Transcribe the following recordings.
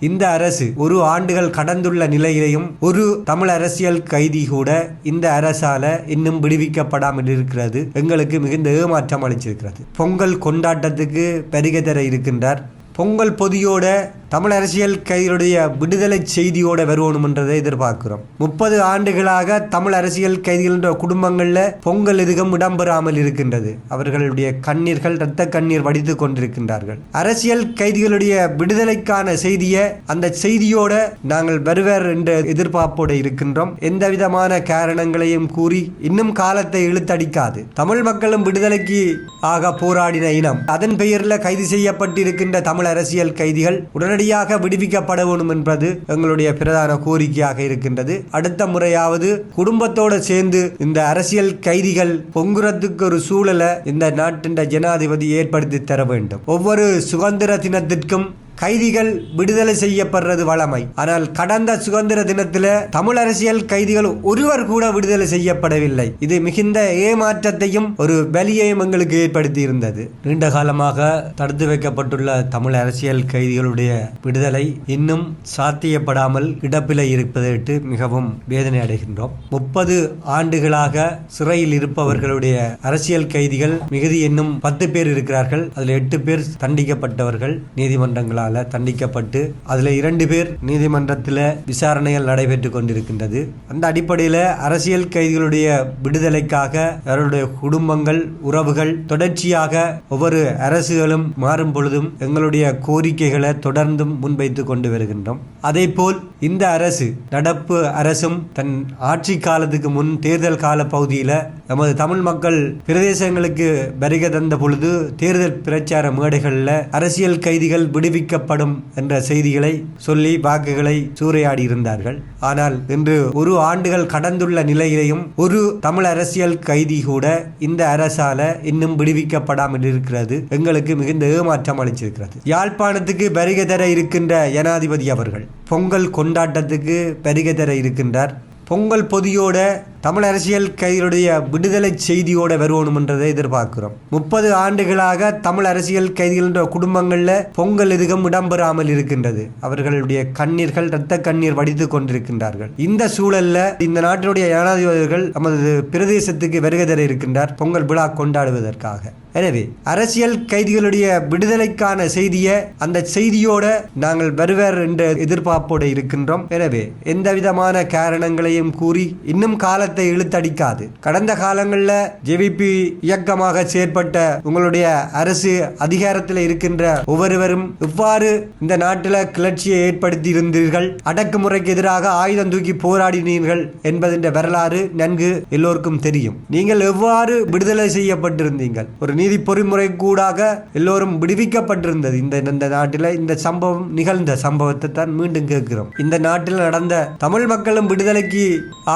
இந்த அரசு ஒரு ஆண்டுகள் கடந்துள்ள நிலையிலையும் ஒரு தமிழ் அரசியல் கைதி கூட இந்த அரசால இன்னும் விடுவிக்கப்படாமல் இருக்கிறது. எங்களுக்கு மிகுந்த ஏமாற்றம் அளிச்சிருக்கிறது பொங்கல் கொண்டாட்டத்துக்கு பெருகதர இருக்கின்றார். பொங்கல் பொதியோட தமிழ் அரசியல் கைதிகளுடைய விடுதலை செய்தியோட வருவணும்ன்றதை எதிர்பார்க்கிறோம். முப்பது ஆண்டுகளாக தமிழ் அரசியல் கைதிகளின் குடும்பங்களில் பொங்கல் எதுவும் இடம்பெறாமல் இருக்கின்றது. அவர்களுடைய கண்ணீர்கள் இரத்த கண்ணீர் வடித்துக் கொண்டிருக்கின்றார்கள். அரசியல் கைதிகளுடைய விடுதலைக்கான செய்தியை அந்த செய்தியோட நாங்கள் வருவர் என்ற எதிர்பார்ப்போடு இருக்கின்றோம். எந்த விதமான காரணங்களையும் கூறி இன்னும் காலத்தை இழுத்தடிக்காது. தமிழ் மக்களும் விடுதலைக்கு ஆக போராடின இனம். அதன் பெயரில் கைது செய்யப்பட்டிருக்கின்ற தமிழ் அரசியல் கைதிகள் உடனடியாக விடுவிக்கப்பட வேண்டும் என்பது எங்களுடைய பிரதான கோரிக்கையாக இருக்கின்றது. அடுத்த முறையாவது குடும்பத்தோடு சேர்ந்து இந்த அரசியல் கைதிகள் பொங்குறதுக்கு ஒரு சூழலை இந்த நாட்டின் ஜனாதிபதி ஏற்படுத்தி தர வேண்டும். ஒவ்வொரு சுதந்திர தினத்திற்கும் கைதிகள் விடுதலை செய்யப்படுறது வழமை ஆனால் கடந்த சுதந்திர தினத்தில் தமிழ் அரசியல் கைதிகள் ஒருவர் கூட விடுதலை செய்யப்படவில்லை. இது மிகுந்த ஏமாற்றத்தையும் ஒரு வலியையும் எங்களுக்கு ஏற்படுத்தி இருந்தது நீண்ட காலமாக தடுத்து வைக்கப்பட்டுள்ள தமிழ் அரசியல் கைதிகளுடைய விடுதலை இன்னும் சாத்தியப்படாமல் கிடப்பில இருப்பதற்கு மிகவும் வேதனை அடைகின்றோம். முப்பது ஆண்டுகளாக சிறையில் இருப்பவர்களுடைய அரசியல் கைதிகள் மிகுதி இன்னும் பத்து பேர் இருக்கிறார்கள். அதில் எட்டு பேர் தண்டிக்கப்பட்டவர்கள் நீதிமன்றங்களால். தண்டிக்கப்பட்டு அதில் இரண்டு பேர் நீதிமன்றத்தில் விசாரணைகள் நடைபெற்று கொண்டிருக்கின்றது. அந்த அடிப்படையில் அரசியல் கைதிகளுடைய விடுதலைக்காக அவருடைய குடும்பங்கள் உறவுகள் தொடர்ச்சியாக ஒவ்வொரு அரசுகளும் மாறும் பொழுதும் எங்களுடைய கோரிக்கைகளை தொடர்ந்தும் முன்வைத்து கொண்டு வருகின்றோம். அதேபோல் இந்த அரசு நடப்பு அரசும் தன் ஆட்சி காலத்துக்கு முன் தேர்தல் கால பகுதியில் நமது தமிழ் மக்கள் பிரதேசங்களுக்கு வருகை தந்த பொழுது தேர்தல் பிரச்சார மேடைகளில் அரசியல் கைதிகள் விடுவிக்கப்படும் என்ற செய்திகளை சொல்லி வாக்குகளை சூறையாடி இருந்தார்கள் ஆனால் இன்று ஒரு ஆண்டுகள் கடந்துள்ள நிலையிலையும் ஒரு தமிழ் அரசியல் கைதி கூட இந்த அரசால இன்னும் விடுவிக்கப்படாமல் இருக்கிறது. எங்களுக்கு மிகுந்த ஏமாற்றம் அளிச்சிருக்கிறது யாழ்ப்பாணத்துக்கு வருகை தர இருக்கின்ற ஜனாதிபதி அவர்கள் பொங்கல் கொண்டாட்டத்துக்கு வருகை தர இருக்கின்றார். பொங்கல் பொதியோட தமிழ் அரசியல் கைதிகளுடைய விடுதலை செய்தியோட வருவணும்ன்றதை எதிர்பார்க்கிறோம். முப்பது ஆண்டுகளாக தமிழ் அரசியல் கைதிகளின் குடும்பங்களில் பொங்கல் எதுகம் இடம்பெறாமல் இருக்கின்றது. அவர்களுடைய கண்ணீர்கள் இரத்த கண்ணீர் வடித்துக் கொண்டிருக்கின்றார்கள். இந்த சூழல்ல இந்த நாட்டினுடைய ஜனாதிபதிகள் நமது பிரதேசத்துக்கு வருகை தர இருக்கின்றார் பொங்கல் விழா கொண்டாடுவதற்காக. எனவே அரசியல் கைதிகளுடைய விடுதலைக்கான செய்தியை அந்த செய்தியோட நாங்கள் வருவர் என்ற எதிர்பார்ப்போடு இருக்கின்றோம். எனவே எந்த விதமான காரணங்களையும் கூறி இன்னும் கால காலத்தை இழுத்தடிக்காது. கடந்த காலங்களில் ஜெவிபி இயக்கமாக செயற்பட்ட உங்களுடைய அரசு அதிகாரத்தில் இருக்கின்ற ஒவ்வொருவரும் இவ்வாறு இந்த நாட்டில் கிளர்ச்சியை ஏற்படுத்தி இருந்தீர்கள் அடக்குமுறைக்கு எதிராக ஆயுதம் தூக்கி போராடினீர்கள் என்பதின் வரலாறு நன்கு எல்லோருக்கும் தெரியும். நீங்கள் எவ்வாறு விடுதலை செய்யப்பட்டிருந்தீங்கள் ஒரு நீதி பொறிமுறை கூடாக எல்லோரும் விடுவிக்கப்பட்டிருந்தது. இந்த இந்த நாட்டில் இந்த சம்பவம் நிகழ்ந்த சம்பவத்தை தான் மீண்டும் கேட்கிறோம். இந்த நாட்டில் நடந்த தமிழ் மக்களும் விடுதலைக்கு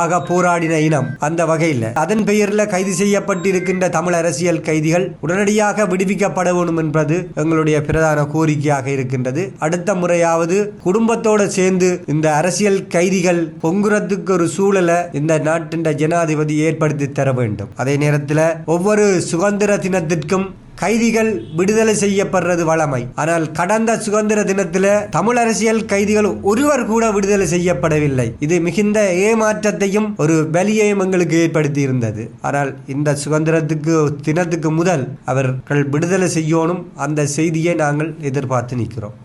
ஆக போராடின இனம். அந்த வகையில் அதன் பெயரில் கைது செய்யப்பட்டிருக்கின்ற தமிழ் அரசியல் கைதிகள் உடனடியாக விடுவிக்கப்பட வேண்டும் என்பது எங்களுடைய பிரதான கோரிக்கையாக இருக்கின்றது. அடுத்த முறையாவது குடும்பத்தோடு சேர்ந்து இந்த அரசியல் கைதிகள் பொங்குறதுக்கு ஒரு சூழலை இந்த நாட்டின் ஜனாதிபதி ஏற்படுத்தி தர வேண்டும். அதே நேரத்தில் ஒவ்வொரு சுதந்திர தினத்திற்கும் கைதிகள் விடுதலை செய்யப்படுறது வழமை ஆனால் கடந்த சுதந்திர தினத்தில் தமிழ் அரசியல் கைதிகள் ஒருவர் கூட விடுதலை செய்யப்படவில்லை. இது மிகுந்த ஏமாற்றத்தையும் ஒரு வலியையும் எங்களுக்கு ஏற்படுத்தி இருந்தது ஆனால் இந்த சுதந்திரத்துக்கு தினத்துக்கு முதல் அவர்கள் விடுதலை செய்யணும் அந்த செய்தியை நாங்கள் எதிர்பார்த்து நிற்கிறோம்.